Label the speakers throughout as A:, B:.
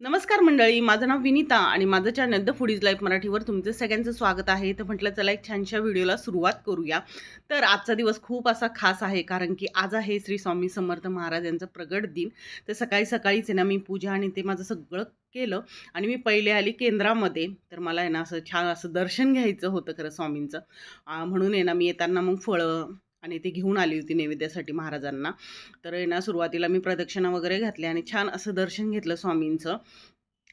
A: नमस्कार मंडळी माझं नाव विनीता आणि माझं चॅनल द फुडीज लाईफ मराठीवर तुमचं सगळ्यांचं स्वागत आहे. तर म्हटलं चला एक छानशा व्हिडिओला सुरुवात करूया. तर आजचा दिवस खूप असा खास आहे कारण की आज आहे श्री स्वामी समर्थ महाराज यांचा प्रगट दिन. तर सकाळी सकाळीच आहे ना मी पूजा आणि ते माझं सगळं केलं आणि मी पहिले आली केंद्रामध्ये. तर मला आहे ना असं छान असं दर्शन घ्यायचं होतं खरं स्वामींचं. म्हणून आहे ना मी येताना मग फळं आणि ती घेऊन आली होती नैवेद्यासाठी महाराजांना. तर आहे ना सुरुवातीला मी प्रदक्षिणा वगैरे घातली आणि छान असं दर्शन घेतलं स्वामींचं.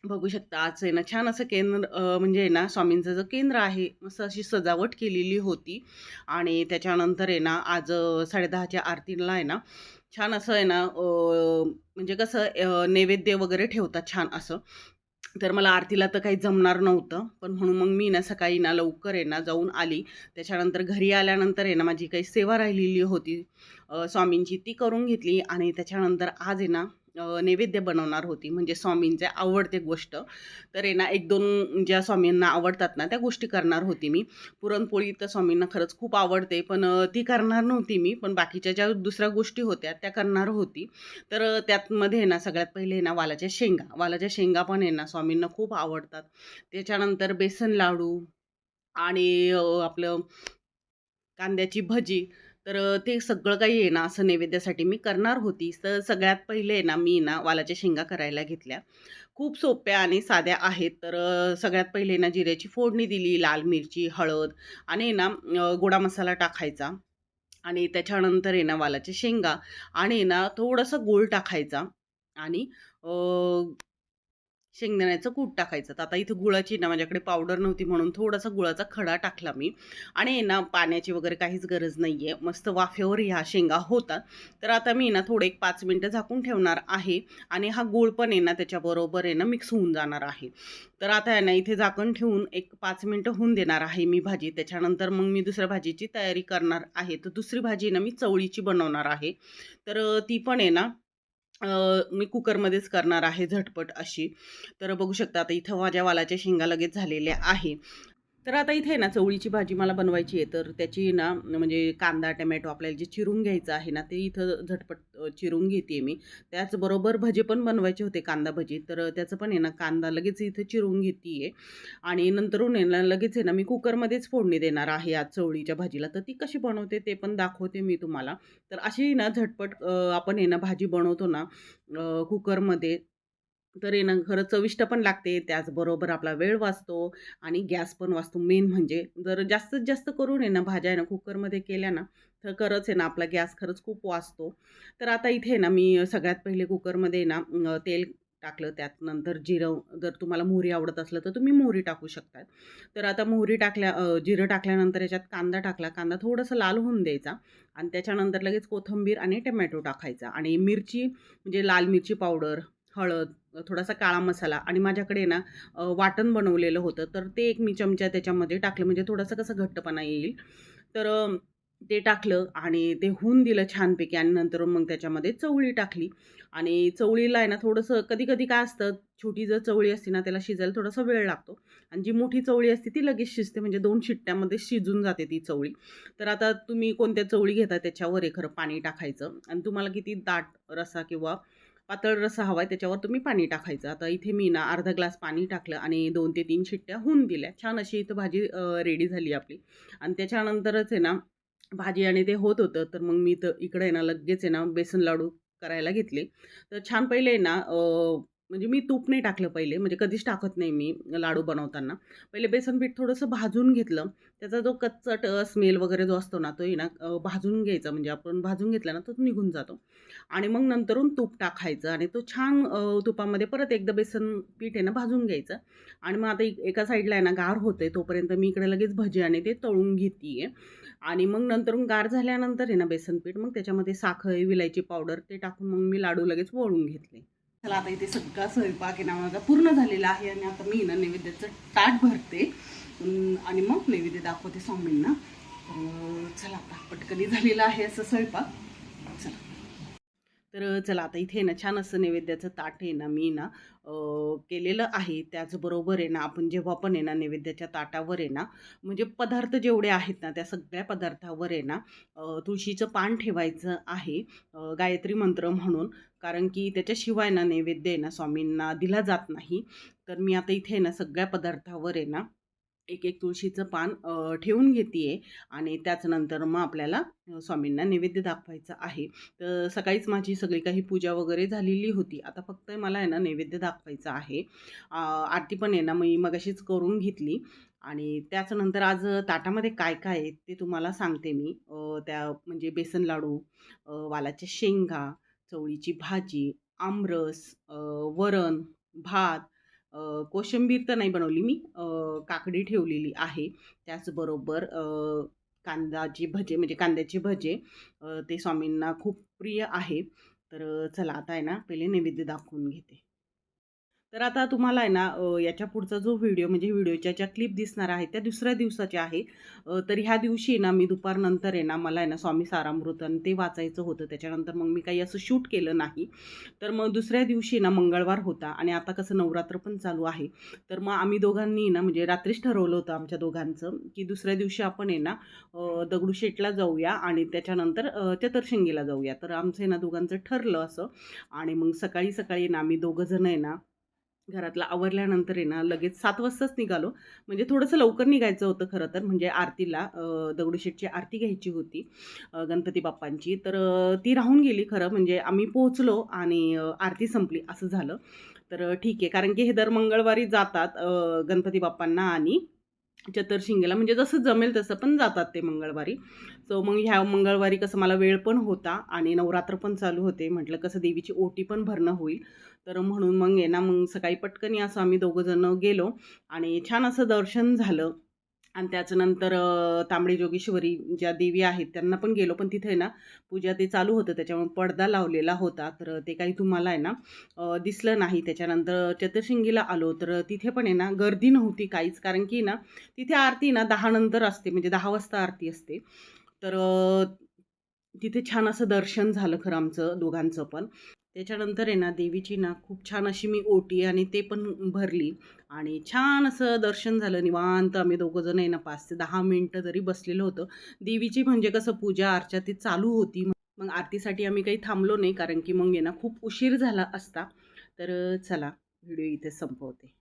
A: बघू शकता आज आहे ना छान असं केंद्र म्हणजे आहे ना स्वामींचं जो केंद्र आहे मस्त अशी सजावट केलेली होती. आणि त्याच्यानंतर आहे ना आज साडेदहाच्या आरतीला आहे ना छान असं आहे ना म्हणजे कसं नैवेद्य वगैरे ठेवतात छान असं. तर मला आरतीला तर काही जमणार नव्हतं. पण म्हणून मग मी ना सकाळी ना लवकर आहे ना जाऊन आली. त्याच्यानंतर घरी आल्यानंतर आहे ना माझी काही सेवा राहिलेली होती. स्वामींची ती करून घेतली आणि त्याच्यानंतर आज आहे ना नैवेद्य बनवणार होती. म्हणजे स्वामींचे आवडते गोष्ट. तर आहे ना एक दोन ज्या स्वामींना आवडतात ना त्या गोष्टी करणार होती मी. पुरणपोळी तर स्वामींना खरंच खूप आवडते. पण ती करणार नव्हती मी. पण बाकीच्या ज्या दुसऱ्या गोष्टी होत्या त्या करणार होती. तर त्यातमध्ये आहे ना सगळ्यात पहिले आहे ना वालाच्या शेंगा. वालाच्या शेंगा पण आहे ना स्वामींना खूप आवडतात. त्याच्यानंतर बेसन लाडू आणि आपलं कांद्याची भजी. तर ते सगळं काही आहे ना असं नैवेद्यासाठी मी करणार होती. तर सगळ्यात पहिले आहे ना मी ना वालाच्या शेंगा करायला घेतल्या. खूप सोप्या आणि साध्या आहेत. तर सगळ्यात पहिले ना जिऱ्याची फोडणी दिली लाल मिरची हळद आणि ना गोडा मसाला टाकायचा. आणि त्याच्यानंतर आहे ना वालाच्या शेंगा आणि ना थोडंसं गोळ टाकायचा. आणि शेंगदाण्याचं कूट टाकायचं. तर आता इथं गुळाची ना माझ्याकडे पावडर नव्हती म्हणून थोडासा गुळाचा खडा टाकला मी. आणि आहे ना पाण्याची वगैरे काहीच गरज नाही आहे मस्त वाफेवर ह्या शेंगा होतात. तर आता मी ना थोडे एक पाच मिनटं झाकून ठेवणार आहे. आणि हा गूळ पण आहे ना त्याच्याबरोबर आहे ना मिक्स होऊन जाणार आहे. तर आता आहे ना इथे झाकण ठेवून एक पाच मिनटं होऊन देणार आहे मी भाजी. त्याच्यानंतर मग मी दुसऱ्या भाजीची तयारी करणार आहे. तर दुसरी भाजी ना मी चवळीची बनवणार आहे. तर ती पण आहे ना मी कुकरमध्येच करणार आहे झटपट अशी. तर बघू शकता आता इथं माझ्या वालाच्या शेंगा लगेच झालेल्या आहे. तर आता इथे ना चवळीची भाजी मला बनवायची आहे. तर त्याची ना म्हणजे कांदा टमॅटो आपल्याला जे चिरून घ्यायचं आहे ना ते इथं झटपट चिरून घेते मी. त्याचबरोबर भजे पण बनवायचे होते कांदा भजी. तर त्याचं पण आहे ना कांदा लगेच इथं चिरून घेते आहे आणि नंतरून आहे ना लगेच आहे ना मी कुकरमध्येच फोडणी देणार आहे आज चवळीच्या भाजीला. तर ती कशी बनवते ते पण दाखवते मी तुम्हाला. तर अशी ना झटपट आपण आहे ना भाजी बनवतो ना कुकरमध्ये. तर येणं ना खरं चविष्ट पण लागते त्याचबरोबर आपला वेळ वाचतो आणि गॅस पण वाचतो. मेन म्हणजे जर जास्तीत जास्त करून आहे ना भाज्या आहे ना कुकरमध्ये केल्या ना तर खरंच आहे ना आपला गॅस खरंच खूप वाचतो. तर आता इथे ना मी सगळ्यात पहिले कुकरमध्ये ना तेल टाकलं त्यात नंतर जिरं जर तुम्हाला मोहरी आवडत असलं तर तुम्ही मोहरी टाकू शकता. तर आता मोहरी टाकल्या जिरं टाकल्यानंतर याच्यात कांदा टाकला कांदा थोडंसं लाल होऊन द्यायचा आणि त्याच्यानंतर लगेच कोथिंबीर आणि टमॅटो टाकायचा आणि मिरची म्हणजे लाल मिरची पावडर हळद थोडासा काळा मसाला आणि माझ्याकडे ना वाटण बनवलेलं होतं. तर ते एक मी चमचा त्याच्यामध्ये टाकलं. म्हणजे थोडासा कसा घट्टपणा येईल. तर ते टाकलं आणि ते होऊन दिलं छानपैकी आणि नंतर मग त्याच्यामध्ये चवळी टाकली. आणि चवळीला आहे ना थोडंसं कधी कधी काय असतं छोटी जर चवळी असते ना त्याला शिजायला थोडासा वेळ लागतो. आणि जी मोठी चवळी असते ती लगेच शिजते. म्हणजे दोन शिट्ट्यामध्ये शिजून जाते ती चवळी. तर आता तुम्ही कोणत्या चवळी घेता त्याच्यावर आहे खरं पाणी टाकायचं. आणि तुम्हाला किती दाट रसा किंवा पातळ रस्सा हवा आहे त्याच्यावर तुम्ही पाणी टाकायचं. आता इथे मी ना अर्धा ग्लास पाणी टाकलं आणि दोन ते तीन शिट्ट्या होऊन दिल्या. छान अशी इथं भाजी रेडी झाली आपली. आणि त्याच्यानंतरच आहे ना भाजी आणि ते होत होतं तर मग मी तर इकडे आहे ना लगेच आहे ना बेसन लाडू करायला घेतले. तर छान पहिले आहे ना म्हणजे मी तूप नाही टाकलं पहिले म्हणजे कधीच टाकत नाही मी लाडू बनवताना. पहिले बेसन पीठ थोडंसं भाजून घेतलं. त्याचा जो कच्चट स्मेल वगैरे जो असतो ना तो आहे ना भाजून घ्यायचा. म्हणजे आपण भाजून घेतला ना तो निघून जातो. आणि मग नंतरून तूप टाकायचं आणि तो छान तुपामध्ये परत एकदा बेसन पीठ आहे ना भाजून घ्यायचं. आणि मग आता एक- एका साईडला आहे ना गार होते तोपर्यंत मी इकडे लगेच भजी आणि ते तळून घेते आणि मग नंतरून गार झाल्यानंतर आहे ना बेसन पीठ मग त्याच्यामध्ये साखर विलायची पावडर ते टाकून मग मी लाडू लगेच वळून घेतले. चला आता इथे सगळा स्वयंपाक आहे ना माझा पूर्ण झालेला आहे आणि आता मी ना नैवेद्याचं ताट भरते. आणि मग नैवेद्य दाखवते स्वामींना. चला आता पटकनी झालेला आहे असं स्वयंपाक. चला. तर चला आता इथे ना छान असं नैवेद्याचं ताट आहे ना मी ना केलेलं आहे. त्याचबरोबर आहे ना आपण जेव्हा पण आहे ना नैवेद्याच्या ताटावर आहे ना म्हणजे पदार्थ जेवढे आहेत ना त्या सगळ्या पदार्थावर आहे ना तुळशीचं पान ठेवायचं आहे गायत्री मंत्र म्हणून. कारण की त्याच्याशिवाय ना नैवेद्य आहे ना स्वामींना दिला जात नाही. तर मी आता इथे आहे ना सगळ्या पदार्थावर आहे ना एक एक तुळशीचं पान ठेवून घेते आहे आणि त्याचनंतर मग आपल्याला स्वामींना नैवेद्य दाखवायचं आहे. तर सकाळीच माझी सगळी काही पूजा वगैरे झालेली होती. आता फक्त मला आहे ना नैवेद्य दाखवायचं आहे. आरती पण आहे ना मी मगाशीच करून घेतली आणि त्याच्यानंतर आज ताटामध्ये काय काय आहे ते तुम्हाला सांगते मी. त्या म्हणजे बेसन लाडू वालाच्या शेंगा चवळीची भाजी आमरस वरण भात कोशिंबीर तर नाही बनवली मी. काकडी ठेवलेली आहे. त्याचबरोबर अ, कांदाची भजे म्हणजे कांद्याचे भजे ते स्वामींना खूप प्रिय आहे. तर चला आता आहे ना पहिले नैवेद्य दाखवून घेते. तर आता तुम्हाला आहे ना याच्या पुढचा जो व्हिडिओ म्हणजे व्हिडिओच्या ज्या क्लिप दिसणार आहेत त्या दुसऱ्या दिवसाच्या आहे तर ह्या दिवशी ना मी दुपारनंतर आहे ना मला आहे ना स्वामी सारामृतन ते वाचायचं होतं त्याच्यानंतर मग मी काही असं शूट केलं नाही तर मग दुसऱ्या दिवशी ना मंगळवार होता आणि आता कसं नवरात्र पण चालू आहे तर मग आम्ही दोघांनी ना म्हणजे रात्रीच ठरवलं होतं आमच्या दोघांचं की दुसऱ्या दिवशी आपण आहे ना दगडूशेठला जाऊया आणि त्याच्यानंतर अ, जाऊया तर आमचं आहे ना दोघांचं ठरलं असं आणि मग सकाळी सकाळी ना आम्ही दोघंजण आहे ना घरातला आवरल्यानंतर आहे ना लगेच सात वाजताच निघालो. म्हणजे थोडंसं लवकर निघायचं होतं खरं तर. म्हणजे आरतीला दगडूशेठची आरती घ्यायची होती गणपती बाप्पांची. तर ती राहून गेली खरं. म्हणजे आम्ही पोहोचलो आणि आरती संपली असं झालं. तर ठीक आहे. कारण की हे दर मंगळवारी जातात गणपती बाप्पांना आणि चतुर्शिंगेला म्हणजे जसं जमेल तसं पण जातात ते मंगळवारी. सो मग ह्या मंगळवारी कसं मला वेळ पण होता आणि नवरात्र पण चालू होते. म्हटलं कसं देवीची ओटी पण भरणं होईल. तर म्हणून मग आहे ना मग सकाळी पटकनी असं आम्ही दोघंजणं गेलो आणि छान असं दर्शन झालं. आणि त्याच्यानंतर तांबडी जोगेश्वरी ज्या देवी आहेत त्यांना पण गेलो. पण तिथे ना पूजा ते चालू होतं. त्याच्यामुळे पडदा लावलेला होता. तर ते काही तुम्हाला आहे ना दिसलं नाही. त्याच्यानंतर चतुर्शिंगीला आलो. तर तिथे पण आहे ना गर्दी नव्हती काहीच. कारण की ना तिथे आरती ना दहा नंतर असते. म्हणजे दहा वाजता आरती असते. तर तिथे छान असं दर्शन झालं खरं आमचं दोघांचं पण. त्याच्यानंतर आहे ना देवीची ना खूप छान अशी मी ओटी आणि ते पण भरली. आणि छान असं दर्शन झालं निवांत. आम्ही दोघं जण आहे ना पाच ते दहा मिनटं तरी बसलेलं होतं. देवीची म्हणजे कसं पूजा अर्चा ती चालू होती. मग आरतीसाठी आम्ही काही थांबलो नाही कारण की मग आहे ना खूप उशीर झाला असता. तर चला व्हिडिओ इथे संपवते.